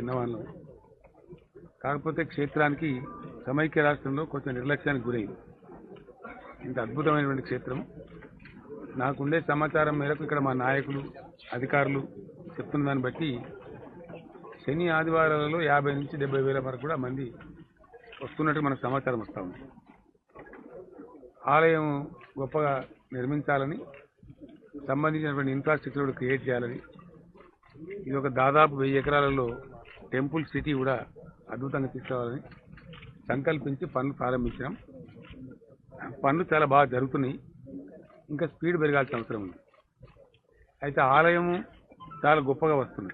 చిన్నవాళ్ళు కాకపోతే క్షేత్రానికి సమైక్య రాష్ట్రంలో కొంచెం నిర్లక్ష్యానికి గురైంది. ఇంత అద్భుతమైనటువంటి క్షేత్రం. నాకుండే సమాచారం మేరకు ఇక్కడ మా నాయకులు అధికారులు చెప్తున్న దాన్ని బట్టి శని ఆదివారాలలో యాభై నుంచి డెబ్బై వేల వరకు కూడా మంది వస్తున్నట్టు మనకు సమాచారం వస్తూ ఉంది. ఆలయం గొప్పగా నిర్మించాలని సంబంధించినటువంటి ఇన్ఫ్రాస్ట్రక్చర్ క్రియేట్ చేయాలని ఇది ఒక దాదాపు వెయ్యి ఎకరాలలో టెంపుల్ సిటీ కూడా అద్భుతంగా తీసుకురావాలని సంకల్పించి పనులు ప్రారంభించినాం. పనులు చాలా బాగా జరుగుతున్నాయి. ఇంకా స్పీడ్ పెరగాల్సిన అవసరం ఉంది. అయితే ఆలయము చాలా గొప్పగా వస్తుంది.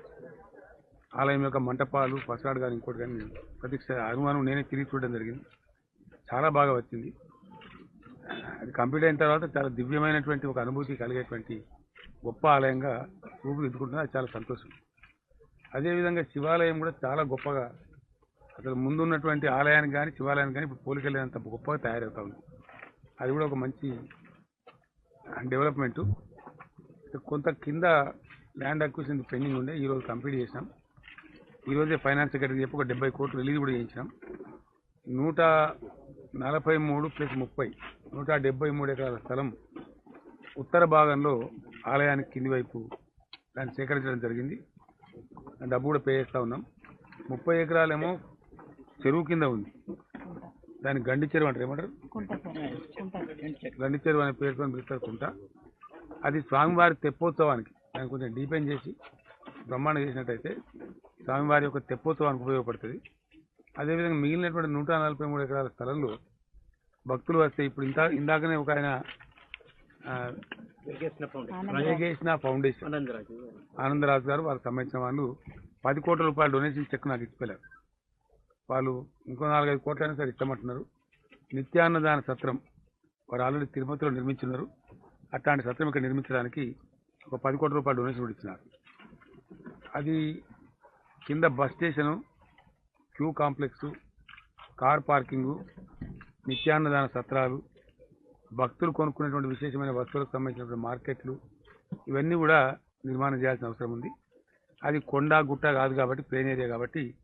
ఆలయం యొక్క మంటపాలు పసరాడు కానీ ఇంకోటి కానీ ప్రతీక్ష అనుమానం నేనే తిరిగి చూడడం జరిగింది. చాలా బాగా వచ్చింది. అది కంప్లీట్ అయిన తర్వాత చాలా దివ్యమైనటువంటి ఒక అనుభూతి కలిగేటువంటి గొప్ప ఆలయంగా రూపుదిద్దుకుంటుంది అది చాలా సంతోషం. అదేవిధంగా శివాలయం కూడా చాలా గొప్పగా అసలు ముందున్నటువంటి ఆలయానికి కానీ శివాలయానికి కానీ ఇప్పుడు పోలికెళ్ళేంత గొప్పగా తయారవుతా ఉంది. అది కూడా ఒక మంచి డెవలప్మెంటు. కొంత కింద ల్యాండ్ అక్విజిషన్ పెండింగ్ ఉండే ఈరోజు కంప్లీట్ చేసినాం. ఈరోజే ఫైనాన్స్ సెక్రటరీ చెప్పి ఒక డెబ్బై కోట్లు రిలీజ్ కూడా చేయించినాం. నూట నలభై మూడు ప్లస్ ముప్పై నూట డెబ్బై మూడు ఎకరాల స్థలం ఉత్తర భాగంలో ఆలయానికి కింది వైపు దాన్ని సేకరించడం జరిగింది. డబ్బు కూడా పే చేస్తూ ఉన్నాం. ముప్పై ఎకరాలేమో చెరువు కింద ఉంది. దాన్ని గండి చెరువు అంటారు. ఏమంటారు? గండి చెరువు అనే పేరుతో పిలుస్తారు కుంట. అది స్వామివారి తెప్పోత్సవానికి దాన్ని కొంచెం డీపెన్ చేసి బ్రహ్మాండ చేసినట్టయితే స్వామివారి యొక్క తెప్పోత్సవానికి ఉపయోగపడుతుంది. అదేవిధంగా మిగిలినటువంటి నూట నలభై మూడు ఎకరాల స్థలంలో భక్తులు వస్తే ఇప్పుడు ఇంత ఇందాకనే ఒక ఆయన ఆ, వేగేసిన ఫౌండేషన్. ఆనందరాజు గారు వాళ్ళకి సంబంధించిన వాళ్ళు పది కోట్ల రూపాయల డొనేషన్ చెక్ నాకు ఇచ్చిపోయారు. వాళ్ళు ఇంకో నాలుగైదు కోట్లైనా సరే ఇస్తామంటున్నారు. నిత్యాన్నదాన సత్రం వారు ఆల్రెడీ తిరుపతిలో నిర్మించున్నారు. అట్లాంటి సత్రం ఇక్కడ నిర్మించడానికి ఒక పది కోట్ల రూపాయల డొనేషన్ కూడా ఇచ్చినారు. అది కింద bus station queue complex car parking నిత్యాన్నదాన సత్రాలు భక్తులు కొనుక్కునేటువంటి విశేషమైన వస్తువులకు సంబంధించినటువంటి మార్కెట్లు ఇవన్నీ కూడా నిర్మాణం చేయాల్సిన అవసరం ఉంది. అది కొండ గుట్ట కాదు కాబట్టి ప్లేన్ ఏరియా కాబట్టి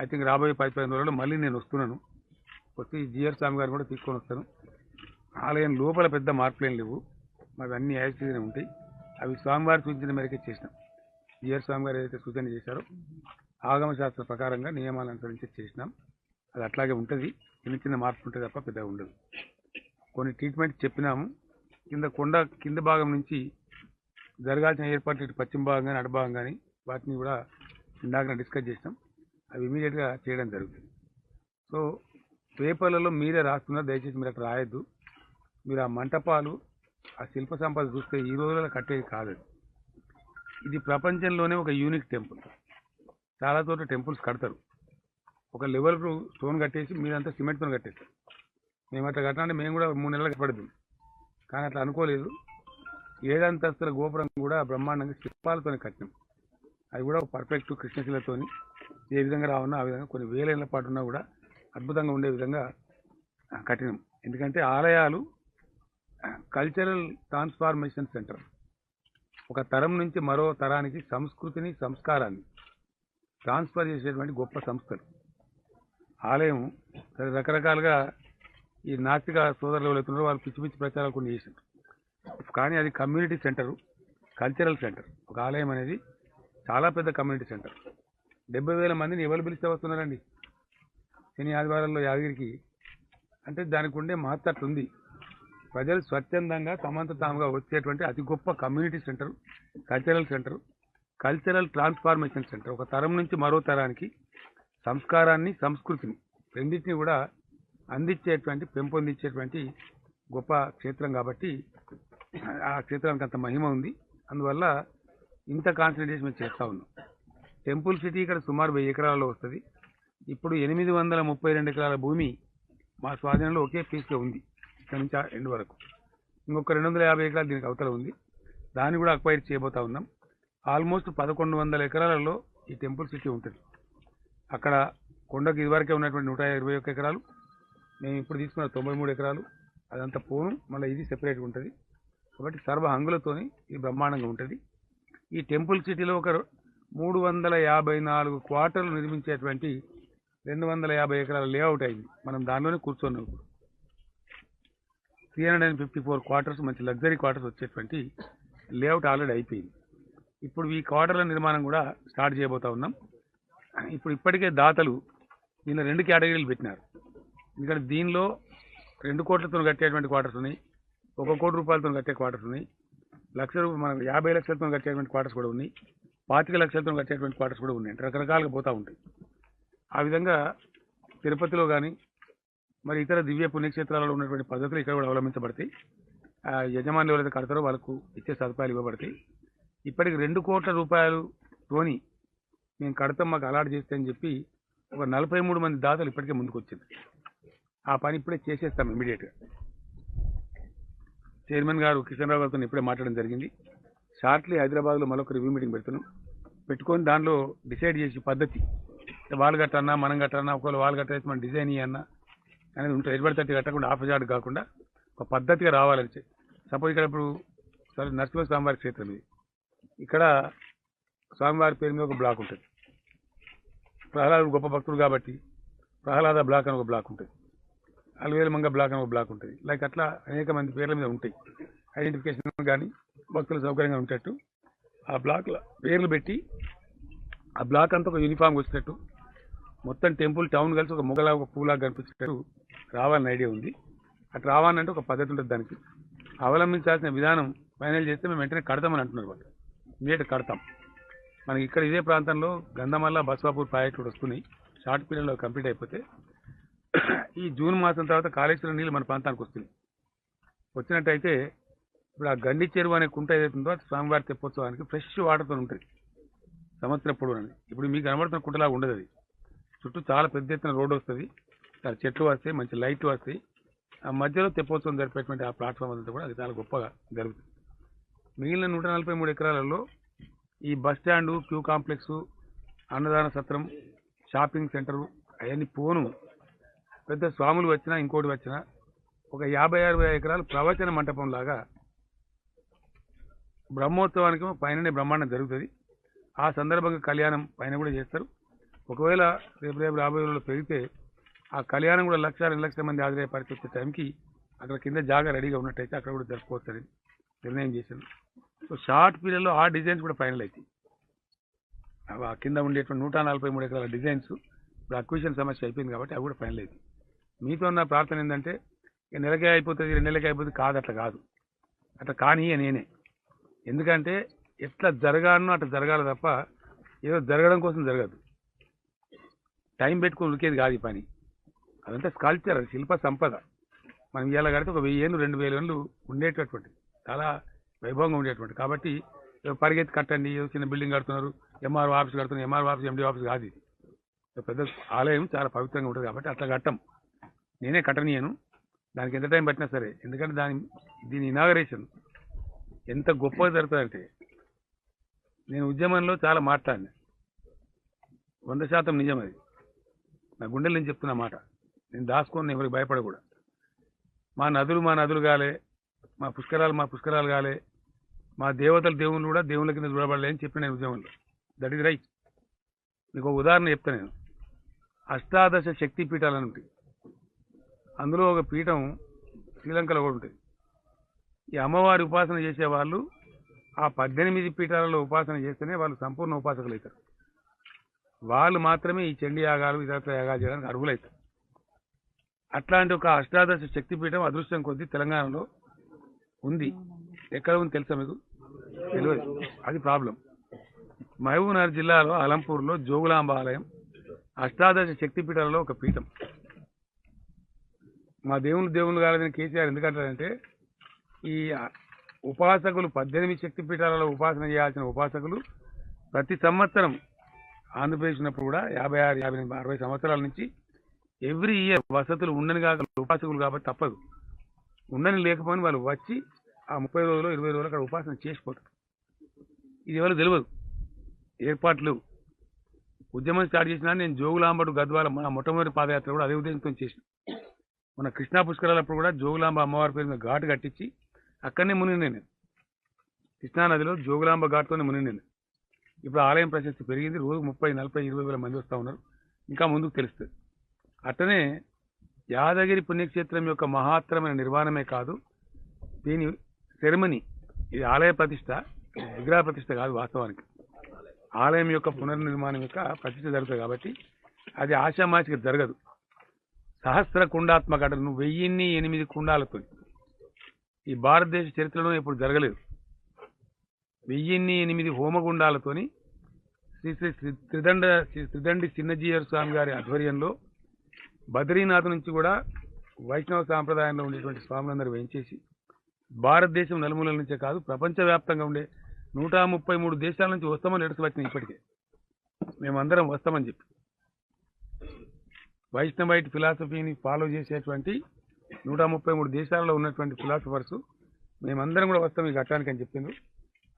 ఐ థింక్ రాబోయే పది పదిహేను రోజుల్లో మళ్ళీ నేను వస్తున్నాను. వచ్చి జిఆర్ స్వామి గారిని కూడా తీసుకొని వస్తాను. ఆలయం లోపల పెద్ద మార్పులు లేవు. మాకు అన్ని యాక్సిడెంట్ ఉంటాయి. అవి స్వామివారి సూచించిన మేరకే చేసినాం. జిఆర్ స్వామి గారు ఏదైతే సూచన చేశారో ఆగమ శాస్త్ర ప్రకారంగా నియమాలను అనుసరించి చేసినాం. అది అట్లాగే ఉంటుంది. చిన్న చిన్న మార్పులు ఉంటుంది తప్ప పెద్దగా ఉండదు. కొన్ని ట్రీట్మెంట్ చెప్పినాము. కింద కొండ కింద భాగం నుంచి జరగాల్సిన ఏర్పాట్లు ఇటు పశ్చిమ భాగం కానీ అటు భాగం కానీ వాటిని కూడా ఇందాక డిస్కస్ చేసినాం. అవి ఇమీడియట్గా చేయడం జరుగుతుంది. సో పేపర్లలో మీరే రాస్తున్నారు దయచేసి మీరు అక్కడ రాయొద్దు. మీరు ఆ మంటపాలు ఆ శిల్ప సంపద చూస్తే ఈ రోజుల్లో కట్టేది కాదు ఇది ప్రపంచంలోనే ఒక యూనిక్ టెంపుల్ చాలా చోట్ల టెంపుల్స్ కడతారు. ఒక లెవెల్ స్టోన్ కట్టేసి మీరంతా సిమెంట్తో కట్టేస్తారు. మేము అట్లా కట్టాలంటే మేము కూడా మూడు నెలలకు పడదు కానీ అట్లా అనుకోలేదు. ఏడంతస్తుల గోపురం కూడా బ్రహ్మాండంగా శిల్పాలతోనే కట్టినాం. అది కూడా పర్ఫెక్ట్ కృష్ణశిలతోని ఏ విధంగా రావున్నా ఆ విధంగా కొన్ని వేల పాటు ఉన్నా కూడా అద్భుతంగా ఉండే విధంగా కఠినం ఎందుకంటే ఆలయాలు కల్చరల్ ట్రాన్స్ఫార్మేషన్ సెంటర్ ఒక తరం నుంచి మరో తరానికి సంస్కృతిని సంస్కారాన్ని ట్రాన్స్ఫర్ చేసేటువంటి గొప్ప సంస్థలు. ఆలయం రకరకాలుగా ఈ నాస్తిక సోదరులు ఎవరైతున్నారో వాళ్ళు పిచ్చి పిచ్చి ప్రచారాలు కొన్ని చేశారు. కానీ అది కమ్యూనిటీ సెంటరు కల్చరల్ సెంటర్. ఒక ఆలయం అనేది చాలా పెద్ద కమ్యూనిటీ సెంటర్. డెబ్బై వేల మందిని ఎవరు పిలిస్తే వస్తున్నారండి? శని ఆదివారాల్లో యాదగిరికి. అంటే దానికి ఉండే మహత్త అట్లుంది. ప్రజలు స్వచ్ఛందంగా తమంత తాముగా వచ్చేటువంటి అతి గొప్ప community centre cultural centre cultural transformation centre. ఒక తరం నుంచి మరో తరానికి సంస్కారాన్ని సంస్కృతిని రెండింటిని కూడా అందించేటువంటి పెంపొందించేటువంటి గొప్ప క్షేత్రం కాబట్టి ఆ క్షేత్రానికి అంత మహిమ ఉంది. అందువల్ల ఇంత కాన్సన్ట్రేషన్ మేము చేస్తూ ఉన్నాం. టెంపుల్ సిటీ ఇక్కడ సుమారు వెయ్యి ఎకరాలలో వస్తుంది. ఇప్పుడు ఎనిమిది వందల ముప్పై రెండు ఎకరాల భూమి మా స్వాధీనంలో ఒకే పీస్లో ఉంది. ఇక్కడ నుంచి ఎండ్ వరకు. ఇంకొక రెండు వందల యాభై ఎకరాలు దీనికి అవతల ఉంది. దాన్ని కూడా అక్వైర్ చేయబోతా ఉన్నాం. ఆల్మోస్ట్ పదకొండు వందల ఎకరాలలో ఈ టెంపుల్ సిటీ ఉంటుంది. అక్కడ కొండకు ఇదివరకే ఉన్నటువంటి నూట ఇరవై ఒక్క ఎకరాలు మేము ఇప్పుడు తీసుకున్న తొంభై మూడు ఎకరాలు అదంతా పోను మళ్ళీ ఇది సెపరేట్గా ఉంటుంది. కాబట్టి సర్వ హంగులతోని ఇది బ్రహ్మాండంగా ఉంటుంది. ఈ టెంపుల్ సిటీలో ఒక మూడు వందల యాభై నాలుగు క్వార్టర్లు నిర్మించేటువంటి రెండు వందల యాభై ఎకరాల లేఅవుట్ అయింది. మనం దానిలోనే కూర్చున్నాం ఇప్పుడు. Three hundred and fifty four quarters మంచి లగ్జరీ క్వార్టర్స్ వచ్చేటువంటి లేఅవుట్ ఆల్రెడీ అయిపోయింది. ఇప్పుడు ఈ క్వార్టర్ల నిర్మాణం కూడా స్టార్ట్ చేయబోతా ఉన్నాం. ఇప్పుడు ఇప్పటికే దాతలు దీనిలో రెండు కేటగిరీలు పెట్టినారు. ఎందుకంటే దీనిలో రెండు కోట్లతో కట్టేటువంటి క్వార్టర్స్ ఉన్నాయి. ఒక కోటి రూపాయలతో కట్టే క్వార్టర్స్ ఉన్నాయి. లక్ష రూపాయలు మనం యాభై లక్షలతో కట్టేటువంటి క్వార్టర్స్ కూడా ఉన్నాయి. పాతిక లక్షలతో కట్టేటువంటి క్వార్టర్స్ కూడా ఉన్నాయి. రకరకాలుగా పోతూ ఉంటాయి. ఆ విధంగా తిరుపతిలో కానీ మరి ఇతర దివ్య పుణ్యక్షేత్రాలలో ఉన్నటువంటి పద్ధతులు ఇక్కడ కూడా అవలంబించబడతాయి. ఆ యజమానులు ఎవరైతే కడతారో వాళ్ళకు ఇచ్చే సదుపాయాలు ఇవ్వబడతాయి. ఇప్పటికి రెండు కోట్ల రూపాయలు తోని మేము కడతాం మాకు అలాట్ చేస్తే అని చెప్పి ఒక నలభై మూడు మంది దాతలు ఇప్పటికే ముందుకు వచ్చింది ఆ పని ఇప్పుడే చేసేస్తాం ఇమీడియట్గా. చైర్మన్ గారు కిషన్ రావు గారితో ఇప్పుడే మాట్లాడడం జరిగింది. షార్ట్లీ హైదరాబాద్లో మరొక రివ్యూ మీటింగ్ పెడుతున్నాం. పెట్టుకొని దానిలో డిసైడ్ చేసి పద్ధతి వాళ్ళు కట్టన్నా మనం కట్టన్నా ఒకవేళ వాళ్ళు కట్టేసి మనం డిజైన్ ఇవ్వన్నా అనేది ఉంటుంది. ఎటువంటి తట్టి కట్టకుండా ఆపోజిట్ కాకుండా ఒక పద్ధతిగా రావాలని సపోజ్ ఇక్కడ ఇప్పుడు సరే నరసింహ స్వామివారి క్షేత్రం ఇది. ఇక్కడ స్వామివారి పేరు మీద ఒక బ్లాక్ ఉంటుంది. ప్రహ్లాదుడు గొప్ప భక్తుడు కాబట్టి ప్రహ్లాద బ్లాక్ అని ఒక బ్లాక్ ఉంటుంది. అలవేలు మంగ బ్లాక్ అని ఒక బ్లాక్ ఉంటుంది. లైక్ అట్లా అనేక మంది పేర్ల మీద ఉంటాయి. ఐడెంటిఫికేషన్ కానీ భక్తుల సౌకర్యంగా ఉండేటట్టు ఆ బ్లాక్ల పేర్లు పెట్టి ఆ బ్లాక్ అంతా ఒక యూనిఫామ్కి వచ్చినట్టు మొత్తం టెంపుల్ టౌన్ కలిసి ఒక మొగలా ఒక పూలా కనిపించేటట్టు రావాలని ఐడియా ఉంది. అటు రావాలంటే ఒక పద్ధతి ఉంటుంది దానికి. అవలంబించాల్సిన విధానం ఫైనల్ చేస్తే మేము వెంటనే కడతామని అంటున్నారు వాళ్ళు. ఇమీడియట్ కడతాం. మనకి ఇక్కడ ఇదే ప్రాంతంలో గంధమల్ల బస్వాపూర్ ప్రాజెక్టులు కూడా వస్తున్నాయి. షార్ట్ పీరియడ్లో కంప్లీట్ అయిపోతే ఈ జూన్ మాసం తర్వాత కాళేశ్వరం నీళ్ళు మన ప్రాంతానికి వస్తుంది వచ్చినట్టయితే ఇప్పుడు ఆ గండి చెరువు అనే కుంట ఏదైతుందో అది స్వామివారి తెప్పోత్సవానికి ఫ్రెష్ వాటర్తో ఉంటుంది. సంవత్సరం పొడవు ఇప్పుడు మీకు కనబడుతున్న కుంటలాగా ఉండదు అది. చుట్టూ చాలా పెద్ద ఎత్తున రోడ్డు వస్తుంది. చాలా చెట్లు వస్తాయి మంచి లైట్లు వస్తాయి. ఆ మధ్యలో తెప్పోత్సవం జరిపేటువంటి ఆ ప్లాట్ఫామ్ అంతా కూడా అది చాలా గొప్పగా జరుగుతుంది. మిగిలిన నూట నలభై మూడు ఎకరాలలో ఈ బస్ స్టాండు క్యూ కాంప్లెక్స్ అన్నదాన సత్రం షాపింగ్ సెంటరు అవన్నీ పోను. పెద్ద స్వాములు వచ్చినా ఇంకోటి వచ్చినా ఒక యాభై అరవై ఎకరాలు ప్రవచన మంటపం లాగా బ్రహ్మోత్సవానికి పైననే బ్రహ్మాండం జరుగుతుంది. ఆ సందర్భంగా కళ్యాణం పైన కూడా చేస్తారు. ఒకవేళ రేపు రేపు రాబోయే రోజుల్లో పెరిగితే ఆ కళ్యాణం కూడా లక్ష రెండు లక్షల మంది హాజరయ్యే పరిస్థితి వచ్చే టైంకి అక్కడ కింద జాగా రెడీగా ఉన్నట్టయితే అక్కడ కూడా జరుపుకోవచ్చని నిర్ణయం చేశాను సో షార్ట్ పీరియడ్లో ఆ డిజైన్స్ కూడా ఫైనల్ అవుతాయి అవి ఆ కింద ఉండేటువంటి నూట నలభై మూడు ఎకరాల డిజైన్స్ ఇప్పుడు అక్విజిషన్ సమస్య అయిపోయింది కాబట్టి అవి కూడా ఫైనల్ అవుతాయి మీతో ఉన్న ప్రార్థన ఏంటంటే ఇక నెలకే అయిపోతుంది రెండు నెలకే అయిపోతుంది కాదు అట్లా కాదు. అట్లా కానీ నేనే. ఎందుకంటే ఎట్లా జరగాలనో అట్లా జరగాలి తప్ప ఏదో జరగడం కోసం జరగదు. టైం పెట్టుకుని ఉరికేది కాదు ఈ పని. అదంతా స్కల్చర్ అది శిల్ప సంపద. మనం ఇవాళ కడితే ఒక వెయ్యి ఏళ్ళు రెండు వేల ఏళ్ళు ఉండేటటువంటి చాలా వైభవంగా ఉండేటువంటి కాబట్టి పరిగెత్తి కట్టండి ఏదో చిన్న బిల్డింగ్ కడుతున్నారు ఎంఆర్ఓ ఆఫీస్ కడుతున్నారు ఎంఆర్ఓ ఆఫీస్ ఎండి ఆఫీస్ కాదు ఇది. పెద్ద ఆలయం చాలా పవిత్రంగా ఉంటుంది కాబట్టి అట్లా కట్టం. నేనే కట్టనీయను దానికి ఎంత టైం పట్టినా సరే ఎందుకంటే దాని దీని ఇనాగరేషన్ ఎంత గొప్పగా జరుగుతుందంటే నేను ఉద్యమంలో చాలా మాట్లాడిన. వంద శాతం నిజం అది. నా గుండెలు నేను చెప్తున్న మాట. నేను దాచుకొని ఎవరికి భయపడకూడదు. మా నదులు మా నదులు కాలే మా పుష్కరాలు మా పుష్కరాలు కాలే మా దేవతల దేవుళ్ళు కూడా దేవుళ్ళ కింద చూడబడలే అని చెప్పిన నేను ఉద్యమంలో. దట్ ఈజ్ రైట్ మీకు ఒక ఉదాహరణ చెప్తా నేను. అష్టాదశ శక్తి పీఠాలు ఉంటాయి. అందులో ఒక పీఠం శ్రీలంకలో కూడా ఉంటుంది ఈ అమ్మవారి ఉపాసన చేసే వాళ్ళు ఆ పద్దెనిమిది పీఠాలలో ఉపాసన చేస్తేనే వాళ్ళు సంపూర్ణ ఉపాసకులు అవుతారు వాళ్ళు మాత్రమే ఈ చండీ యాగాలు ఇతర యాగాలు చేయడానికి అర్హులవుతారు అట్లాంటి ఒక అష్టాదశ శక్తిపీఠం అదృష్టం కొద్దీ తెలంగాణలో ఉంది. ఎక్కడ ఉంది తెలుసా మీకు? తెలియదు. అది ప్రాబ్లం. మహబూబ్నగర్ జిల్లాలో అలంపూర్లో జోగులాంబ ఆలయం అష్టాదశ శక్తిపీఠాలలో ఒక పీఠం. మా దేవుని దేవుని కాలేదని కేసీఆర్ ఎందుకంటారంటే ఈ ఉపాసకులు పద్దెనిమిది శక్తిపీఠాలలో ఉపాసన చేయాల్సిన ఉపాసకులు ప్రతి సంవత్సరం ఆంధ్రప్రదేశ్ ఉన్నప్పుడు కూడా యాభై ఆరు యాభై అరవై సంవత్సరాల నుంచి ఎవ్రీ ఇయర్ వసతులు ఉండని కాక ఉపాసకులు కాబట్టి తప్పదు. ఉండని లేకపోయినా వాళ్ళు వచ్చి ఆ ముప్పై రోజులు ఇరవై రోజులు అక్కడ ఉపాసన చేసిపోతారు. ఇది ఎవరు తెలియదు. ఏర్పాట్లు ఉద్యమం స్టార్ట్ చేసినా నేను జోగులాంబడు గద్వాల మన మొట్టమొదటి పాదయాత్ర కూడా అదే ఉద్దేశంతో చేసిన. మన కృష్ణా పుష్కరాలప్పుడు కూడా జోగులాంబ అమ్మవారి పేరు మీద ఘాటు కట్టించి అక్కడనే మునిగి నేను కృష్ణా నదిలో జోగులాంబ ఘాట్తోనే మునిగి నేను ఇప్పుడు ఆలయం ప్రశస్తి పెరిగింది. రోజు ముప్పై నలభై ఇరవై వేల మంది వస్తూ ఉన్నారు. ఇంకా ముందుకు తెలుస్తుంది. అట్టనే యాదగిరి పుణ్యక్షేత్రం యొక్క మహాత్తరమైన నిర్మాణమే కాదు దీని సెరమనీ ఇది ఆలయ ప్రతిష్ట విగ్రహ ప్రతిష్ట కాదు వాస్తవానికి. ఆలయం యొక్క పునర్నిర్మాణం యొక్క ప్రతిష్ట జరుగుతుంది కాబట్టి అది ఆశామాషికి జరగదు. సహస్ర కుండాత్మకటను వెయ్యిన్ని ఎనిమిది కుండాలతో. ఈ భారతదేశ చరిత్రలో ఇప్పుడు జరగలేదు. వెయ్యిన్ని ఎనిమిది హోమగుండాలతోని శ్రీ శ్రీ శ్రీ త్రిదండ శ్రీ త్రిదండి చిన్నజీయర్ స్వామి గారి ఆధ్వర్యంలో బద్రీనాథ్ నుంచి కూడా వైష్ణవ సాంప్రదాయంలో ఉండేటువంటి స్వాములందరూ వేయించేసి భారతదేశం నలుమూలల నుంచే కాదు ప్రపంచవ్యాప్తంగా ఉండే నూట ముప్పై మూడు దేశాల నుంచి వస్తామని ఎడుతు వచ్చినాయి ఇప్పటికే. మేమందరం వస్తామని చెప్పి. వైష్ణవైట్ ఫిలాసఫీని ఫాలో చేసేటువంటి నూట ముప్పై మూడు దేశాలలో ఉన్నటువంటి ఫిలాసఫర్స్ మేమందరం కూడా వస్తాం ఈ ఘట్టానికి అని చెప్పిండ్రు.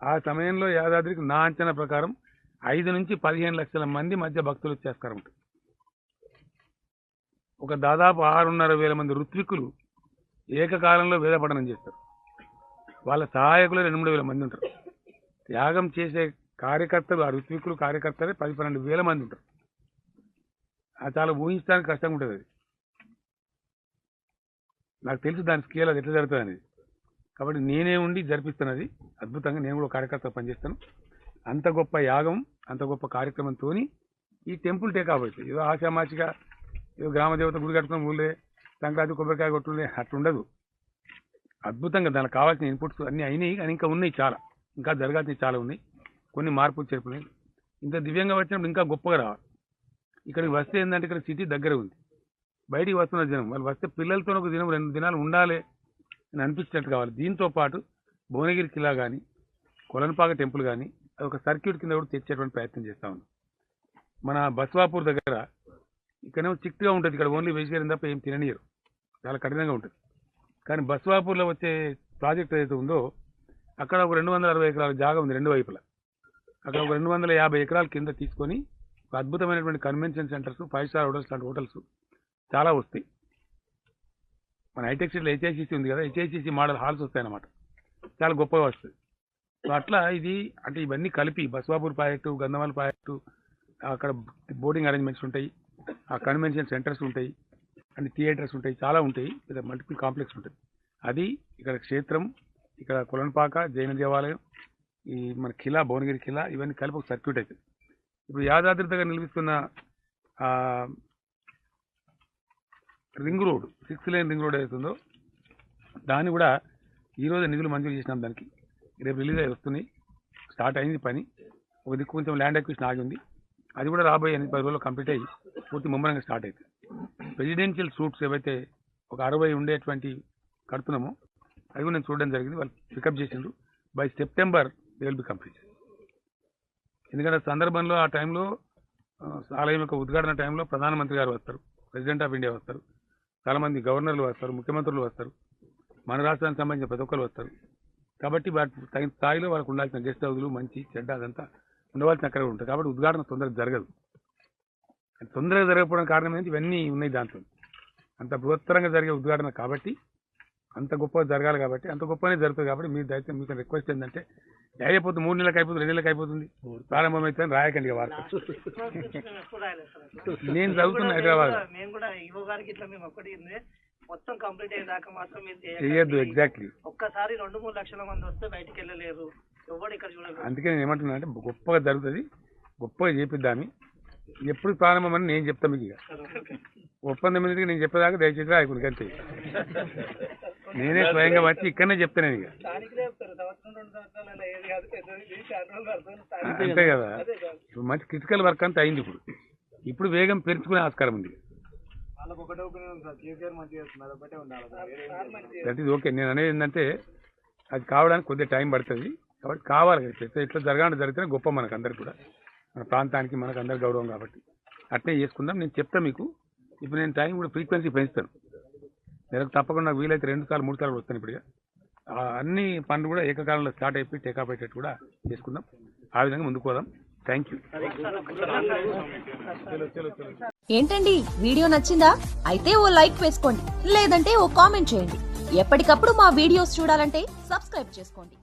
ఆ సమయంలో యాదాద్రికి నా అంచనా ప్రకారం ఐదు నుంచి పదిహేను లక్షల మంది మధ్య భక్తులు వచ్చేస్తారు ఒక దాదాపు ఆరున్నర వేల మంది ఋత్వికులు ఏకకాలంలో వేదపఠనం చేస్తారు. వాళ్ళ సహాయకులు రెండు మూడు వేల మంది ఉంటారు. త్యాగం చేసే కార్యకర్తలు ఆ ఋత్వికులు కార్యకర్తలే పది పన్నెండు వేల మంది ఉంటారు. చాలా ఊహించడానికి కష్టంగా ఉంటుంది అది. నాకు తెలుసు దాని స్కేల్ అది ఎట్లా జరుగుతుంది అనేది కాబట్టి నేనే ఉండి జరిపిస్తాను అది. అద్భుతంగా నేను కూడా కార్యకర్త పనిచేస్తాను. అంత గొప్ప యాగం అంత గొప్ప కార్యక్రమంతో ఈ టెంపుల్ టేక్ అవుతుంది ఏదో ఆశామాచిగా ఏదో గ్రామదేవత గుడి కట్టుకున్న ఊళ్ళే సంక్రాంతి కొబ్బరికాయ కొట్టులే అట్లుండదు. అద్భుతంగా దానికి కావాల్సిన ఇన్పుట్స్ అన్నీ అయినాయి కానీ ఇంకా ఉన్నాయి చాలా. ఇంకా జరగాల్సినవి చాలా ఉన్నాయి. కొన్ని మార్పులు చేరుకున్నాయి ఇంత దివ్యంగా వచ్చినప్పుడు ఇంకా గొప్పగా రావాలి. ఇక్కడికి వస్తే ఏంటంటే ఇక్కడ సిటీ దగ్గర ఉంది. బయటికి వస్తున్న జనం వాళ్ళు వస్తే పిల్లలతో ఒక దినం రెండు దినాలు ఉండాలి అని అనిపించినట్టు కావాలి. దీంతో పాటు భువనగిరి కిలా కానీ కొలన్పాక టెంపుల్ కానీ అది ఒక సర్క్యూట్ కింద కూడా తెచ్చేటువంటి ప్రయత్నం చేస్తా ఉన్నాం. మన బస్వాపూర్ దగ్గర ఇక్కడేమో చిక్ట్గా ఉంటుంది. ఇక్కడ ఓన్లీ వెజిటేరియన్ తప్ప ఏం తిననీయరు. చాలా కఠినంగా ఉంటుంది. కానీ బస్వాపూర్లో వచ్చే ప్రాజెక్ట్ ఏదైతే ఉందో అక్కడ ఒక రెండు వందల అరవై ఎకరాల జాగా ఉంది రెండు వైపులా. అక్కడ ఒక రెండు వందల యాభై ఎకరాల కింద తీసుకొని అద్భుతమైనటువంటి convention centres five star hotels లాంటి హోటల్స్ చాలా వస్తాయి. మన హైటెక్ సిటీలో హెచ్ఐసిసి ఉంది కదా హెచ్ఐసిసి మోడల్ హాల్స్ వస్తాయన్నమాట. చాలా గొప్పగా వస్తుంది సో అట్లా ఇది అంటే ఇవన్నీ కలిపి బస్వాపూర్ ప్రాజెక్టు గంధమాల ప్రాజెక్టు అక్కడ బోర్డింగ్ అరేంజ్మెంట్స్ ఉంటాయి ఆ కన్వెన్షన్ సెంటర్స్ ఉంటాయి అండ్ థియేటర్స్ ఉంటాయి చాలా ఉంటాయి ఇక్కడ మల్టిపుల్ కాంప్లెక్స్ ఉంటుంది అది ఇక్కడ క్షేత్రం ఇక్కడ కులన్పాక జైన దేవాలయం ఈ మన కిలా భువనగిరి కిలా ఇవన్నీ కలిపి ఒక సర్క్యూట్ అవుతుంది ఇప్పుడు యాదాద్రితగా నిలిపిస్తున్న ring road six lane ring road అవుతుందో దాన్ని కూడా ఈరోజు నిధులు మంజూరు చేసినాం దానికి. రేపు రిలీజ్ అయ్యి వస్తున్నాయి. స్టార్ట్ అయింది పని. ఒక దిక్కు కొంచెం ల్యాండ్ ఎక్విషన్ ఆగి ఉంది. అది కూడా రాబోయే ఎనిమిది పది రోజుల్లో కంప్లీట్ అయ్యి పూర్తి ముమ్మరంగా స్టార్ట్ అవుతుంది రెసిడెన్షియల్ సూట్స్ ఏవైతే ఒక అరవై ఉండేటువంటి కడుతున్నామో అవి కూడా నేను చూడడం జరిగింది. వాళ్ళు పికప్ చేసిండ్రు. By September they will be complete ఎందుకంటే సందర్భంలో ఆ టైంలో ఆలయం యొక్క ఉద్ఘాటన టైంలో ప్రధానమంత్రి గారు వస్తారు. ప్రెసిడెంట్ ఆఫ్ ఇండియా వస్తారు. చాలామంది గవర్నర్లు వస్తారు ముఖ్యమంత్రులు వస్తారు. మన రాష్ట్రానికి సంబంధించిన ప్రతి ఒక్కరు వస్తారు. కాబట్టి వాటి తగిన స్థాయిలో వాళ్ళకు ఉండాల్సిన గెస్ట్ హౌస్లు మంచి చెడ్డ అదంతా ఉండవలసిన అక్కడ ఉంటుంది. కాబట్టి ఉద్ఘాటన తొందరగా జరగదు. తొందరగా జరగకపోవడానికి కారణం ఏంటి? ఇవన్నీ ఉన్నాయి దాంట్లో. అంత బృహత్తరంగా జరిగే ఉద్ఘాటన కాబట్టి అంత గొప్పగా జరగాలి కాబట్టి అంత గొప్పనే జరుగుతుంది కాబట్టి మీరు దయచేసి మీకు రిక్వెస్ట్ ఏంటంటే అయిపోతుంది మూడు నెలలకు అయిపోతుంది రెండు నెలలకు అయిపోతుంది. ప్రారంభమైతే రాయకండి వార్త. నేను చదువుతున్నా హైదరాబాద్. మొత్తం కంప్లీట్ అయ్యేదాకా మాత్రం. ఎగ్జాక్ట్లీ ఒక్కసారి రెండు మూడు లక్షల మంది వస్తే బయటికి వెళ్ళలేరు. ఎవడు ఇక్కడ చూడలేదు. అందుకే నేను ఏమంటున్నా అంటే గొప్పగా జరుగుతుంది గొప్పగా చేపిద్దామి. ఎప్పుడు ప్రారంభమని నేను చెప్తాను మీకు ఇక. ఒప్పందం మీదకి నేను చెప్పేదాకా దయచేసి రాయకుండా అంతే. నేనే స్వయంగా వచ్చి ఇక్కడనే చెప్తాను ఇక. దానికి చెప్తారు. సంవత్సరం రెండు సంవత్సరాలు అలా ఏది కాదు. పెద్దది ఇది చాలా రోజులు పడుతుంది. అంతే కదా. ఇప్పుడు మంచి క్రిటికల్ వర్క్ అంతా అయింది ఇప్పుడు. ఇప్పుడు వేగం పెంచుకునే ఆస్కారం ఉంది. దట్ ఈజ్ ఓకే నేను అనేది ఏంటంటే అది కావడానికి కొద్దిగా టైం పడుతుంది. కాబట్టి కావాలి. కదా ఇట్లా ఇట్లా జరగాలంటే జరిగితేనే గొప్ప మనకు అందరికి కూడా. మన ప్రాంతానికి మనకు అందరికి గౌరవం కాబట్టి. అట్నే చేసుకుందాం. నేను చెప్తా మీకు. ఇప్పుడు నేను టైం కూడా ఫ్రీక్వెన్సీ పెంచుతాను. నెలకు తప్పకుండా వీలైతే రెండు సార్లు మూడు సార్లు వస్తాను ఇప్పుడు అన్ని పనులు కూడా ఏకకాలంలో స్టార్ట్ అయిపోయి టేకాప్ అయ్యేటట్టు కూడా చేసుకుందాం. ఆ విధంగా ముందుకు పోదాం. Thank you. ఏంటండి? వీడియో నచ్చిందా? అయితే ఓ లైక్ వేసుకోండి. లేదంటే ఓ కామెంట్ చేయండి. ఎప్పటికప్పుడు మా వీడియోస్ చూడాలంటే సబ్స్క్రైబ్ చేసుకోండి.